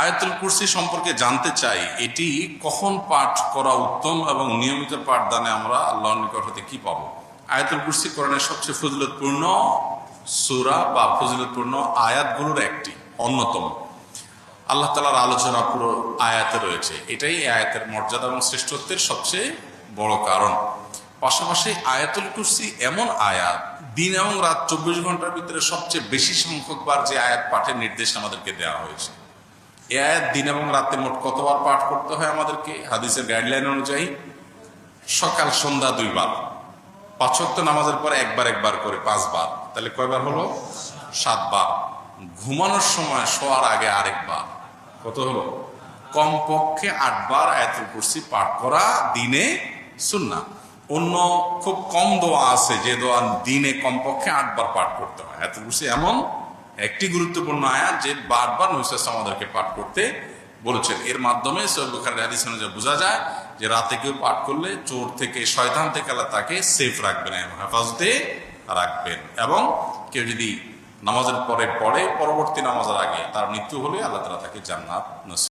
আয়াতুল কুরসি সম্পর্কে জানতে চাই, এটি কখন পাঠ করা উত্তম এবং নিয়মিত পাঠদানে আমরা আল্লাহর নিকট হতে কি পাবো? আয়াতুল কুরসি কোরআনের সবচেয়ে ফজিলতপূর্ণ সুরা বা ফজিলতপূর্ণ আয়াতগুলোর একটি, অন্যতম। আল্লাহ তালার আলোচনা পুরো আয়াতে রয়েছে। এটাই আয়াতের মর্যাদা এবং শ্রেষ্ঠত্বের সবচেয়ে বড় কারণ। পাশাপাশি আয়াতুল কুরসি এমন আয়াত, দিন এবং রাত চব্বিশ ঘণ্টার ভিতরে সবচেয়ে বেশি সংখ্যকবার যে আয়াত পাঠের নির্দেশ আমাদেরকে দেওয়া হয়েছে। এ আয়াত দিন এবং রাতে মোট কতবার পাঠ করতে হয় আমাদেরকে? হাদিসের গাইডলাইন অনুযায়ী সকাল, সন্ধ্যা দুইবার। পাঁচ ওয়াক্ত নামাজের পরে একবার একবার করে পাঁচবার। তাহলে কয়বার হলো? সাতবার। ঘুমানোর সময় শোয়ার আগে আরেকবার। কত হলো? কমপক্ষে আটবার আয়াতুল কুরসি পাঠ করা দিনে সুন্না অন্য খুব কম দোয়া আছে যে দোয়া দিনে কমপক্ষে আটবার পাঠ করতে হয়। আয়াতুল কুরসি এমন একটি গুরুত্বপূর্ণ আয়াত যে বারবার নৈশাস আমাদেরকে পাঠ করতে বলেছেন। এর মাধ্যমে অনুযায়ী বোঝা যায় যে রাতে কেউ পাঠ করলে চোর থেকে, শয়তান থেকে আল্লাহ তাকে সেফ রাখবেন এবং হেফাজতে রাখবেন এবং কেউ যদি নামাজের পরে পড়ে, পরবর্তী নামাজের আগে তার মৃত্যু হলে আল্লাহ তালা তাকে জান্নাত